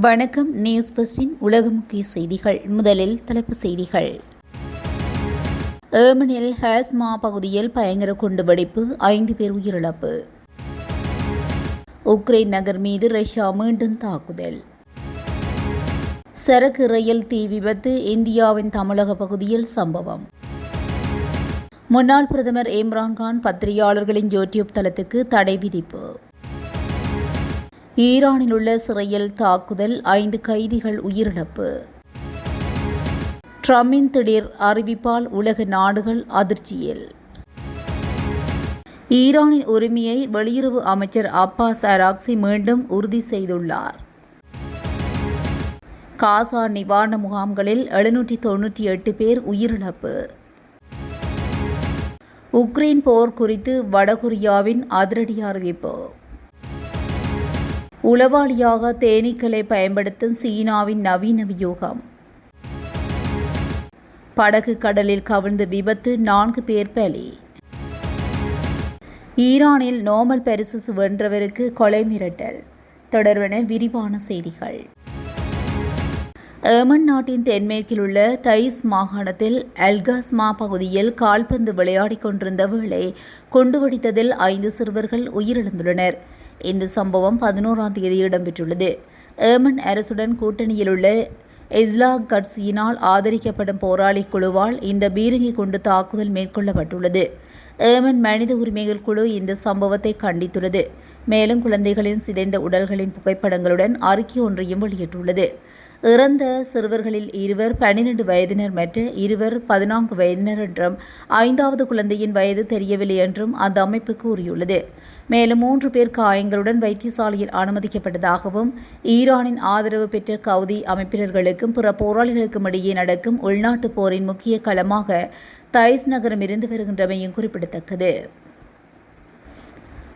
வணக்கம் நியூஸ் பஸ்டின் உலக முக்கிய செய்திகள். முதலில் தலைப்புச் செய்திகள். ஏமனில் ஹேஸ்மா பகுதியில் பயங்கர குண்டுவெடிப்பு ஐந்து பேர் உயிரிழப்பு. உக்ரைன் நகர் மீது ரஷ்யா மீண்டும் தாக்குதல். சரக்கு ரயில் தீ விபத்து இந்தியாவின் தமிழக பகுதியில் சம்பவம். முன்னாள் பிரதமர் இம்ரான்கான் பத்திரிகையாளர்களின் யூடியூப் தளத்துக்கு தடை விதிப்பு. ஈரானில் உள்ள சிறையில் தாக்குதல் ஐந்து கைதிகள் உயிரிழப்பு. ட்ரம்பின் திடீர் அறிவிப்பால் உலக நாடுகள் அதிர்ச்சியில். ஈரானின் உரிமையை வெளியுறவு அமைச்சர் அப்பாஸ் அராக்சி மீண்டும் உறுதி செய்துள்ளார். காசா நிவாரண முகாம்களில் எழுநூற்றி தொன்னூற்றி எட்டு பேர் உயிரிழப்பு. உக்ரைன் போர் குறித்து வடகொரியாவின் அதிரடி அறிவிப்பு. உளவாளியாக தேனீக்களை பயன்படுத்தும் சீனாவின் நவீன வியூகம். படகு கடலில் கவிழ்ந்த விபத்து நான்கு பேர் பலி. ஈரானில் நோமல் பரிசு வென்றவருக்கு கொலை மிரட்டல். தொடர்பான விரிவான செய்திகள். ஏமன் நாட்டின் தென்மேற்கில் உள்ள தைஸ் மாகாணத்தில் அல்காஸ்மா பகுதியில் கால்பந்து விளையாடிக் கொண்டிருந்த வேளை குண்டுவெடித்ததில் ஐந்து சிறுவர்கள் உயிரிழந்துள்ளனர். இந்த சம்பவம் பதினோராம் தேதி இடம்பெற்றுள்ளது. ஏமன் அரசுடன் கூட்டணியில் உள்ள இஸ்லா கட்சியினால் ஆதரிக்கப்படும் போராளி குழுவால் இந்த பீரங்கி கொண்டு தாக்குதல் மேற்கொள்ளப்பட்டுள்ளது. ஏமன் மனித உரிமைகள் குழு இந்த சம்பவத்தை கண்டித்துள்ளது. மேலும் குழந்தைகளின் சிதைந்த உடல்களின் புகைப்படங்களுடன் அறிக்கை ஒன்றையும் வெளியிட்டுள்ளது. இறந்த சிறுவர்களில் இருவர் பன்னிரண்டு வயதினர் மற்ற இருவர் பதினான்கு வயதினர் என்றும் ஐந்தாவது குழந்தையின் வயது தெரியவில்லை என்றும் அந்த அமைப்பு கூறியுள்ளது. மேலும் மூன்று பேர் காயங்களுடன் வைத்தியசாலையில் அனுமதிக்கப்பட்டதாகவும் ஈரானின் ஆதரவு பெற்ற கவுதி அமைப்பினர்களுக்கும் பிற போராளிகளுக்கும் இடையே நடக்கும் உள்நாட்டுப் போரின் முக்கிய களமாக தைஸ் நகரம் இருந்து வருகின்றமையும் குறிப்பிடத்தக்கது.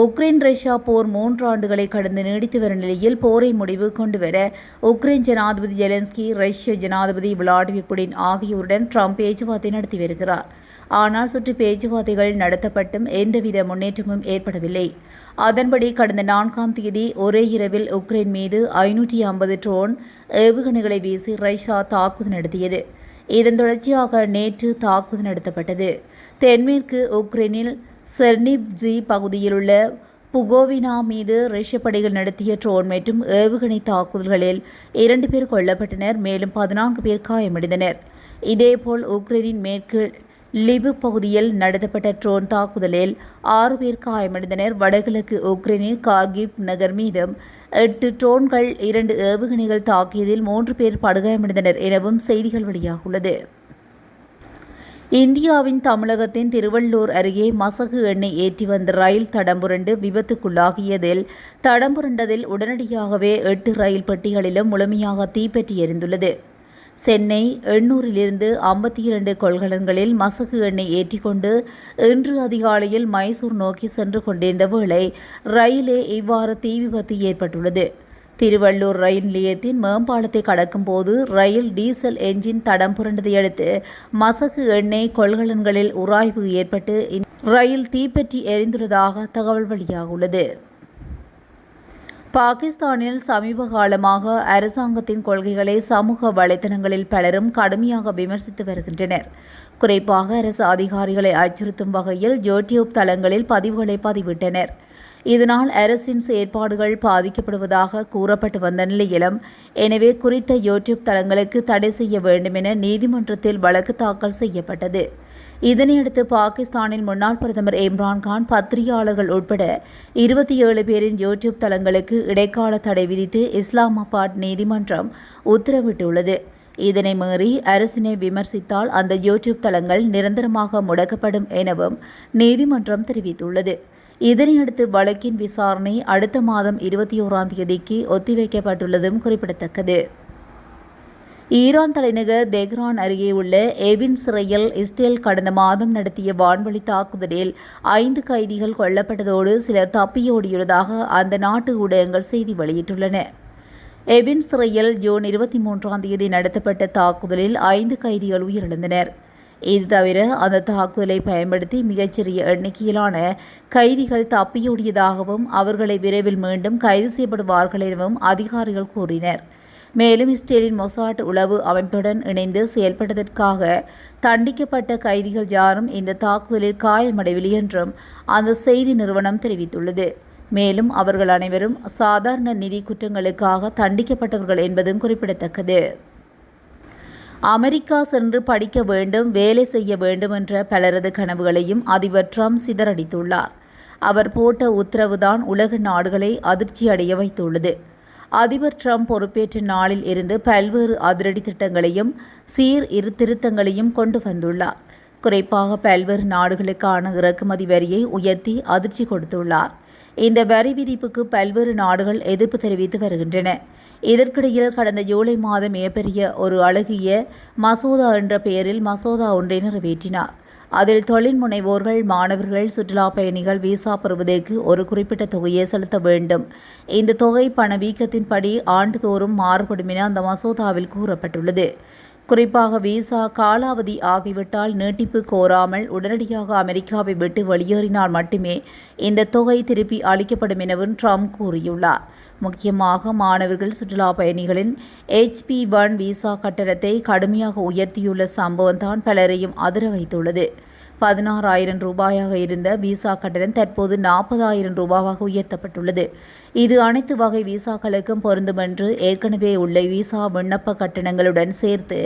உக்ரைன் ரஷ்யா போர் மூன்று ஆண்டுகளை கடந்து நீடித்து வரும் நிலையில் போரை முடிவு கொண்டுவர உக்ரைன் ஜனாதிபதி ஜெலன்ஸ்கி ரஷ்ய ஜனாதிபதி விளாடிமிர் புடின் ஆகியோருடன் ட்ரம்ப் பேச்சுவார்த்தை நடத்தி வருகிறார். ஆனால் சுற்று பேச்சுவார்த்தைகள் நடத்தப்பட்டும் எந்தவித முன்னேற்றமும் ஏற்படவில்லை. அதன்படி கடந்த நான்காம் தேதி ஒரே இரவில் உக்ரைன் மீது ஐநூற்றி ஐம்பது ட்ரோன் ஏவுகணைகளை வீசி ரஷ்யா தாக்குதல் நடத்தியது. இதன் தொடர்ச்சியாக நேற்று தாக்குதல் நடத்தப்பட்டது. தென்மேற்கு உக்ரைனில் செர்னிப்ஜி பகுதியில் உள்ள புகோவினா மீது ரஷ்ய படைகள் நடத்திய ட்ரோன் மற்றும் ஏவுகணை தாக்குதல்களில் இரண்டு பேர் கொல்லப்பட்டனர் மேலும் பதினான்கு பேர் காயமடைந்தனர். இதேபோல் உக்ரைனின் மேற்கு லிவு பகுதியில் நடத்தப்பட்ட ட்ரோன் தாக்குதலில் ஆறு பேர் காயமடைந்தனர். வடகிழக்கு உக்ரைனின் கார்கிப் நகர் மீதும் எட்டு ட்ரோன்கள் இரண்டு ஏவுகணைகள் தாக்கியதில் மூன்று பேர் படுகாயமடைந்தனர் எனவும் செய்திகள் வெளியாகுள்ளது இந்தியாவின் தமிழகத்தின் திருவள்ளூர் அருகே மசகு எண்ணெய் ஏற்றி வந்த ரயில் தடம்புரண்டு விபத்துக்குள்ளாகியதில் தடம்புரண்டதில் உடனடியாகவே எட்டு ரயில் பெட்டிகளிலும் முழுமையாக தீப்பற்றி எரிந்துள்ளது. சென்னை எண்ணூரிலிருந்து ஐம்பத்தி இரண்டு கொள்கலன்களில் மசகு எண்ணெய் ஏற்றிக்கொண்டு இன்று அதிகாலையில் மைசூர் நோக்கி சென்று கொண்டிருந்த வேளை ரயிலே இவ்வாறு தீ விபத்து ஏற்பட்டுள்ளது. திருவள்ளூர் ரயில் நிலையத்தின் மேம்பாலத்தை கடக்கும் போது ரயில் டீசல் என்ஜின் தடம் புரண்டதையடுத்து மசகு எண்ணெய் கொள்கலன்களில் உராய்வு ஏற்பட்டு ரயில் தீப்பற்றி எரிந்துள்ளதாக தகவல் வெளியாகுள்ளது பாகிஸ்தானில் சமீப காலமாக அரசாங்கத்தின் கொள்கைகளை சமூக வலைதளங்களில் பலரும் கடுமையாக விமர்சித்து வருகின்றனர். குறிப்பாக அரசு அதிகாரிகளை அச்சுறுத்தும் வகையில் யூடியூப் தளங்களில் பதிவுகளை பதிவிட்டனர். இதனால் அரசின் செயற்பாடுகள் பாதிக்கப்படுவதாக கூறப்பட்டு வந்த நிலையிலும் எனவே குறித்த யூடியூப் தளங்களுக்கு தடை செய்ய வேண்டும் என நீதிமன்றத்தில் வழக்கு தாக்கல் செய்யப்பட்டது. இதனையடுத்து பாகிஸ்தானின் முன்னாள் பிரதமர் இம்ரான்கான் பத்திரிகையாளர்கள் உட்பட இருபத்தி ஏழு பேரின் யூடியூப் தளங்களுக்கு இடைக்கால தடை விதித்து இஸ்லாமாபாத் நீதிமன்றம் உத்தரவிட்டுள்ளது. இதனை மீறி அரசினை விமர்சித்தால் அந்த யூடியூப் தளங்கள் நிரந்தரமாக முடக்கப்படும் எனவும் நீதிமன்றம் தெரிவித்துள்ளது. இதனையடுத்து வழக்கின் விசாரணை அடுத்த மாதம் இருபத்தி ஓராம் தேதிக்கு ஒத்திவைக்கப்பட்டுள்ளதும் குறிப்பிடத்தக்கது. ஈரான் தலைநகர் தெஹ்ரான் அருகே உள்ள எவின் சிறையில் இஸ்ரேல் கடந்த மாதம் நடத்திய வான்வழி தாக்குதலில் ஐந்து கைதிகள் கொல்லப்பட்டதோடு சிலர் தப்பியோடியுள்ளதாக அந்த நாட்டு ஊடகங்கள் செய்தி வெளியிட்டுள்ளன. எவின் சிறையில் ஜூன் இருபத்தி மூன்றாம் தேதி நடத்தப்பட்ட தாக்குதலில் ஐந்து கைதிகள் உயிரிழந்தனர். இது தவிர அந்த தாக்குதலை பயன்படுத்தி மிகச்சிறிய எண்ணிக்கையிலான கைதிகள் தப்பியோடியதாகவும் அவர்களை விரைவில் மீண்டும் கைது செய்யப்படுவார்கள் எனவும் அதிகாரிகள் கூறினர். மேலும் இஸ்ரேலின் மொசாட் உளவு அமைப்புடன் இணைந்து செயல்பட்டதற்காக தண்டிக்கப்பட்ட கைதிகள் யாரும் இந்த தாக்குதலில் காயமடையவில்லை என்றும் அந்த செய்தி நிறுவனம் தெரிவித்துள்ளது. மேலும் அவர்கள் அனைவரும் சாதாரண நிதி குற்றங்களுக்காக தண்டிக்கப்பட்டவர்கள் என்பதும் குறிப்பிடத்தக்கது. அமெரிக்கா சென்று படிக்க வேண்டும் வேலை செய்ய வேண்டும் என்ற பலரது கனவுகளையும் அதிபர் ட்ரம்ப் சிதறடித்துள்ளார். அவர் போட்ட உத்தரவுதான் உலக நாடுகளை அதிர்ச்சி அடைய வைத்துள்ளது. அதிபர் ட்ரம்ப் பொறுப்பேற்ற நாளில் இருந்து பல்வேறு அதிரடி திட்டங்களையும் சீர் இரு திருத்தங்களையும் கொண்டு வந்துள்ளார். குறிப்பாக பல்வேறு நாடுகளுக்கான இறக்குமதி வரியை உயர்த்தி அதிர்ச்சி கொடுத்துள்ளார். இந்த வரி விதிப்புக்கு பல்வேறு நாடுகள் எதிர்ப்பு தெரிவித்து வருகின்றன. இதற்கிடையில் கடந்த ஜூலை மாதம் மிகப்பெரிய ஒரு அழகிய மசோதா என்ற பெயரில் மசோதா ஒன்றை நிறைவேற்றினார். அதில் தொழில் முனைவோர்கள் மாணவர்கள் சுற்றுலா பயணிகள் விசா பெறுவதற்கு ஒரு குறிப்பிட்ட தொகையை செலுத்த வேண்டும். இந்த தொகை பணவீக்கத்தின்படி ஆண்டுதோறும் மாறுபடும் என அந்த மசோதாவில் கூறப்பட்டுள்ளது. குறிப்பாக விசா காலாவதி ஆகிவிட்டால் நீட்டிப்பு கோராமல் உடனடியாக அமெரிக்காவை விட்டு வெளியேறினால் மட்டுமே இந்த தொகை திருப்பி அளிக்கப்படும் எனவும் ட்ரம்ப் கூறியுள்ளார். முக்கியமாக மாணவர்கள் சுற்றுலா பயணிகளின் ஹெச்பி ஒன் விசா கட்டணத்தை கடுமையாக உயர்த்தியுள்ள சம்பவம் தான் பலரையும் அதிர வைத்துள்ளது. பதினாறாயிரம் ரூபாயாக இருந்த விசா கட்டணம் தற்போது நாற்பதாயிரம் ரூபாவாக உயர்த்தப்பட்டுள்ளது. இது அனைத்து வகை விசாக்களுக்கும் பொருந்தும் என்று ஏற்கனவே உள்ள விசா விண்ணப்ப கட்டணங்களுடன் சேர்த்து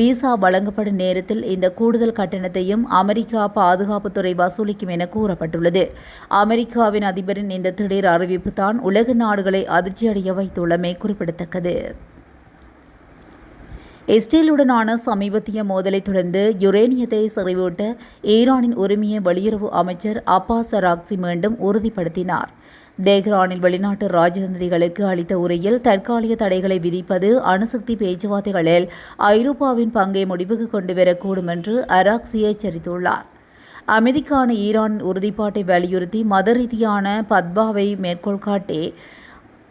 விசா வழங்கப்படும் நேரத்தில் இந்த கூடுதல் கட்டணத்தையும் அமெரிக்கா பாதுகாப்புத்துறை வசூலிக்கும் என கூறப்பட்டுள்ளது. அமெரிக்காவின் அதிபரின் இந்த திடீர் அறிவிப்பு தான் உலக நாடுகளை அதிர்ச்சியடைய வைத்துள்ளமை குறிப்பிடத்தக்கது. இஸ்ரேலுடனான சமீபத்திய மோதலை தொடர்ந்து யுரேனியத்தை சிறைவிட்ட ஈரானின் உரிமையை வெளியுறவு அமைச்சர் அப்பாஸ் அராக்சி மீண்டும் உறுதிப்படுத்தினார். தெஹ்ரானில் வெளிநாட்டு ராஜதந்திரிகளுக்கு அளித்த உரையில் தற்காலிக தடைகளை விதிப்பது அணுசக்தி பேச்சுவார்த்தைகளில் ஐரோப்பாவின் பங்கை முடிவுக்கு கொண்டு வரக்கூடும் என்று அராக்சி எச்சரித்துள்ளார். அமைதிக்கான ஈரானின் உறுதிப்பாட்டை வலியுறுத்தி மத ரீதியான பத்பாவை மேற்கோள் காட்டி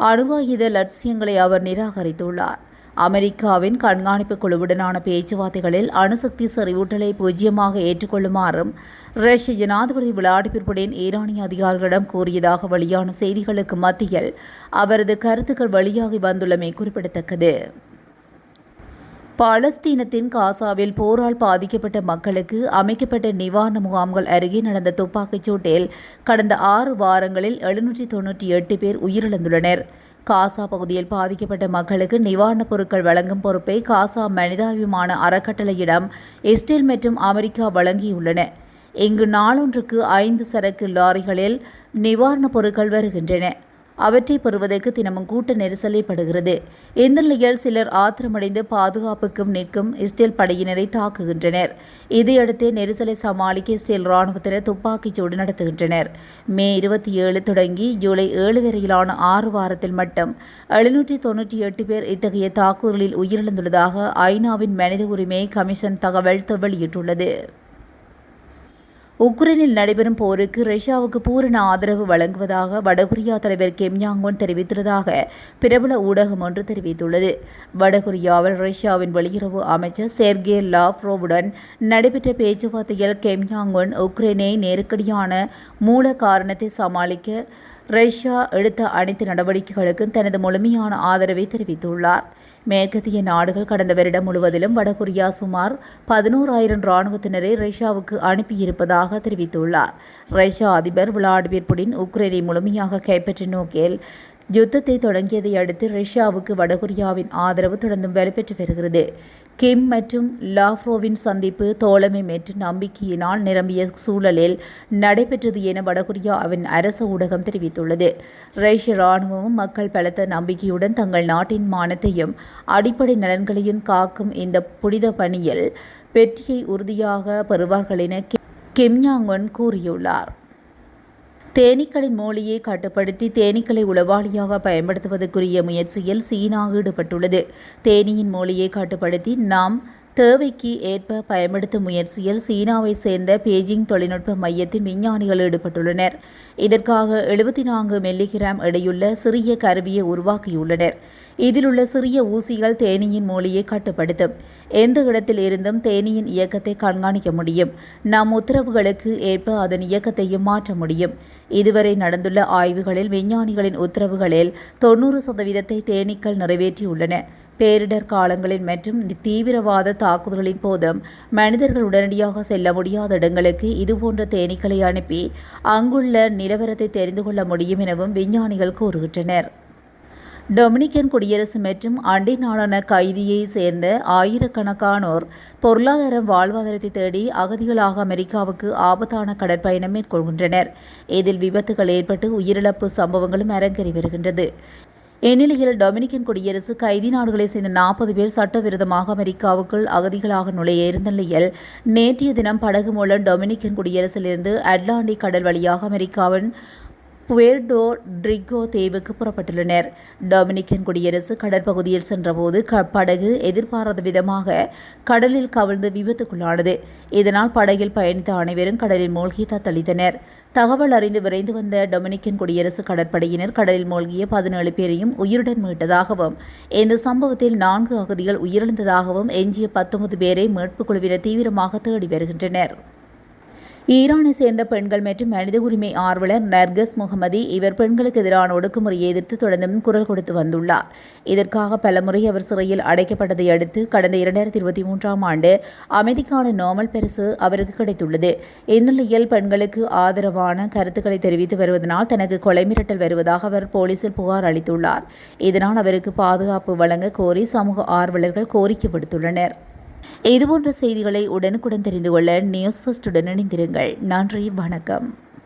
அணுவாயுத லட்சியங்களை அவர் நிராகரித்துள்ளார். அமெரிக்காவின் கண்காணிப்பு குழுவுடனான பேச்சுவார்த்தைகளில் அணுசக்தி செறிவூட்டலை பூஜ்ஜியமாக ஏற்றுக்கொள்ளுமாறும் ரஷ்ய ஜனாதிபதி விளாடிமிர் புடின் ஈரானிய அதிகாரிகளிடம் கூறியதாக வெளியான செய்திகளுக்கு மத்தியில் அவரது கருத்துக்கள் வெளியாகி வந்துள்ளமை குறிப்பிடத்தக்கது. பாலஸ்தீனத்தின் காசாவில் போரால் பாதிக்கப்பட்ட மக்களுக்கு அமைக்கப்பட்ட நிவாரண முகாம்கள் அருகே நடந்த துப்பாக்கிச் சூட்டில் கடந்த ஆறு வாரங்களில் எழுநூற்றி தொன்னூற்றி எட்டு பேர் உயிரிழந்துள்ளனர். காசா பகுதியில் பாதிக்கப்பட்ட மக்களுக்கு நிவாரணப் பொருட்கள் வழங்கும் பொறுப்பை காசா மனிதாபிமான அறக்கட்டளையிடம் இஸ்ரேல் மற்றும் அமெரிக்கா வழங்கியுள்ளன. இங்கு நாளொன்றுக்கு ஐந்து சரக்கு லாரிகளில் நிவாரணப் பொருட்கள் வருகின்றன. அவற்றை பெறுவதற்கு தினமும் கூட்ட நெரிசல் ஏற்படுகிறது இந்த நிலையில் சிலர் ஆத்திரமடைந்து பாதுகாப்புக்கும் நிற்கும் இஸ்ரேல் படையினரை தாக்குகின்றனர். இதையடுத்து நெரிசலை சமாளிக்க இஸ்ரேல் ராணுவத்தினர் துப்பாக்கிச் சூடு நடத்துகின்றனர். மே இருபத்தி ஏழு தொடங்கி ஜூலை ஏழு வரையிலான ஆறு வாரத்தில் மட்டும் எழுநூற்றி தொன்னூற்றி எட்டு பேர் இத்தகைய தாக்குதலில் உயிரிழந்துள்ளதாக ஐநாவின் மனித உரிமை கமிஷன் தகவல் வெளியிட்டுள்ளது. உக்ரைனில் நடைபெறும் போருக்கு ரஷ்யாவுக்கு பூரண ஆதரவு வழங்குவதாக வடகொரியா தலைவர் கிம் யாங்கோன் தெரிவித்துள்ளதாக பிரபல ஊடகம் ஒன்று தெரிவித்துள்ளது. வடகொரியாவில் ரஷ்யாவின் வெளியுறவு அமைச்சர் செர்கே லாவ்ரோவுடன் நடைபெற்ற பேச்சுவார்த்தையில் கிம் யாங்கோன் உக்ரைனை நெருக்கடியான மூல காரணத்தை சமாளிக்க ரஷ்யா எடுத்த அனைத்து நடவடிக்கைகளுக்கும் தனது முழுமையான ஆதரவை தெரிவித்துள்ளார். மேற்கத்திய நாடுகள் கடந்த வருடம் முழுவதிலும் வடகொரியா சுமார் பதினோராயிரம் இராணுவத்தினரை ரஷ்யாவுக்கு அனுப்பியிருப்பதாக தெரிவித்துள்ளார். ரஷ்யா அதிபர் விளாடிமிர் புடின் உக்ரைனை முழுமையாக கைப்பற்றிய நோக்கில் யுத்தத்தை தொடங்கியதை அடுத்து ரஷ்யாவுக்கு வடகொரியாவின் ஆதரவு தொடர்ந்தும் வலுப்பெற்று வருகிறது. கிம் மற்றும் லாஃப்ரோவின் சந்திப்பு தோழமை மற்றும் நம்பிக்கையினால் நிரம்பிய சூழலில் நடைபெற்றது என வடகொரியாவின் அரச ஊடகம் தெரிவித்துள்ளது. ரஷ்ய இராணுவமும் மக்கள் பலத்த நம்பிக்கையுடன் தங்கள் நாட்டின் மானத்தையும் அடிப்படை நலன்களையும் காக்கும் இந்த புனித பணியில் வெற்றியை உறுதியாக பெறுவார்கள் என கிம் யாங் கூறியுள்ளார். தேனீக்களின் மூலியை கட்டுப்படுத்தி தேனீக்களை உளவாளியாக பயன்படுத்துவதற்குரிய முயற்சியில் சீனா ஈடுபட்டுள்ளது. தேனியின் மூலியை கட்டுப்படுத்தி நாம் தேவைக்கு ஏற்ப பயன்படுத்தும் முயற்சியில் சீனாவை சேர்ந்த பேஜிங் தொழில்நுட்ப மையத்தின் விஞ்ஞானிகள் ஈடுபட்டுள்ளனர். இதற்காக எழுபத்தி நான்கு மில்லிகிராம் எடையுள்ள சிறிய கருவியை உருவாக்கியுள்ளனர். இதிலுள்ள சிறிய ஊசிகள் தேனியின் மூலியை கட்டுப்படுத்தும். எந்த இடத்தில் இருந்தும் தேனியின் இயக்கத்தை கண்காணிக்க முடியும். நம் உத்தரவுகளுக்கு ஏற்ப அதன் இயக்கத்தையும் மாற்ற முடியும். இதுவரை நடந்துள்ள ஆய்வுகளில் விஞ்ஞானிகளின் உத்தரவுகளில் தொன்னூறு சதவீதத்தை தேனீக்கள் நிறைவேற்றியுள்ளன. பேரிடர் காலங்களில் மற்றும் தீவிரவாத தாக்குதல்களின் போதும் மனிதர்கள் உடனடியாக செல்ல முடியாத இடங்களுக்கு இதுபோன்ற தேனீக்களை அனுப்பி அங்குள்ள நிலவரத்தை தெரிந்து கொள்ள முடியும் எனவும் விஞ்ஞானிகள் கூறுகின்றனர். டொமினிக்கன் குடியரசு மற்றும் அண்டை நாடான கைதியை சேர்ந்த ஆயிரக்கணக்கானோர் பொருளாதாரம் வாழ்வாதாரத்தை தேடி அகதிகளாக அமெரிக்காவுக்கு ஆபத்தான கடற்பயணம் மேற்கொள்கின்றனர். இதில் விபத்துகள் ஏற்பட்டு உயிரிழப்பு சம்பவங்களும் அரங்கேறி வருகின்றது. இந்நிலையில் டொமினிக்கன் குடியரசு கைதி நாடுகளைச் சேர்ந்த நாற்பது பேர் சட்டவிரோதமாக அமெரிக்காவுக்குள் அகதிகளாக நுழைய இருந்த நிலையில் நேற்றைய தினம் படகு மூலம் டொமினிக்கன் குடியரசிலிருந்து அட்லாண்டிக் கடல் வழியாக அமெரிக்காவின் புவேர்டோ ட்ரிகோ தீவுக்கு புறப்பட்டுள்ளனர். டொமினிக்கன் குடியரசு கடற்பகுதியில் சென்றபோது படகு எதிர்பாராத விதமாக கடலில் கவிழ்ந்து விபத்துக்குள்ளானது. இதனால் படகில் பயணித்த அனைவரும் கடலில் மூழ்கி தத்தளித்தனர். தகவல் அறிந்து விரைந்து வந்த டொமினிக்கன் குடியரசு கடற்படையினர் கடலில் மூழ்கிய பதினேழு பேரையும் உயிருடன் மீட்டதாகவும் இந்த சம்பவத்தில் நான்கு அகதிகள் உயிரிழந்ததாகவும் எஞ்சிய பத்தொன்பது பேரை மீட்புக் குழுவினர் தீவிரமாக தேடி வருகின்றனர். ஈரானை சேர்ந்த பெண்கள் மற்றும் மனித உரிமை ஆர்வலர் நர்கஸ் முகமதி இவர் பெண்களுக்கு எதிரான ஒடுக்குமுறையை எதிர்த்து தொடர்ந்தும் குரல் கொடுத்து வந்துள்ளார். இதற்காக பலமுறை அவர் சிறையில் அடைக்கப்பட்டதை அடுத்து கடந்த இரண்டாயிரத்தி இருபத்தி மூன்றாம் ஆண்டு அமைதிக்கான நோமல் பரிசு அவருக்கு கிடைத்துள்ளது. இந்நிலையில் பெண்களுக்கு ஆதரவான கருத்துக்களை தெரிவித்து வருவதனால் தனக்கு கொலை மிரட்டல் வருவதாக அவர் போலீசில் புகார் அளித்துள்ளார். இதனால் அவருக்கு பாதுகாப்பு வழங்க கோரி சமூக ஆர்வலர்கள் கோரிக்கை விடுத்துள்ளனர். இதுபோன்ற செய்திகளை உடனுக்குடன் தெரிந்து கொள்ள நியூஸ் ஃபர்ஸ்டுடன் இணைந்திருங்கள். நன்றி வணக்கம்.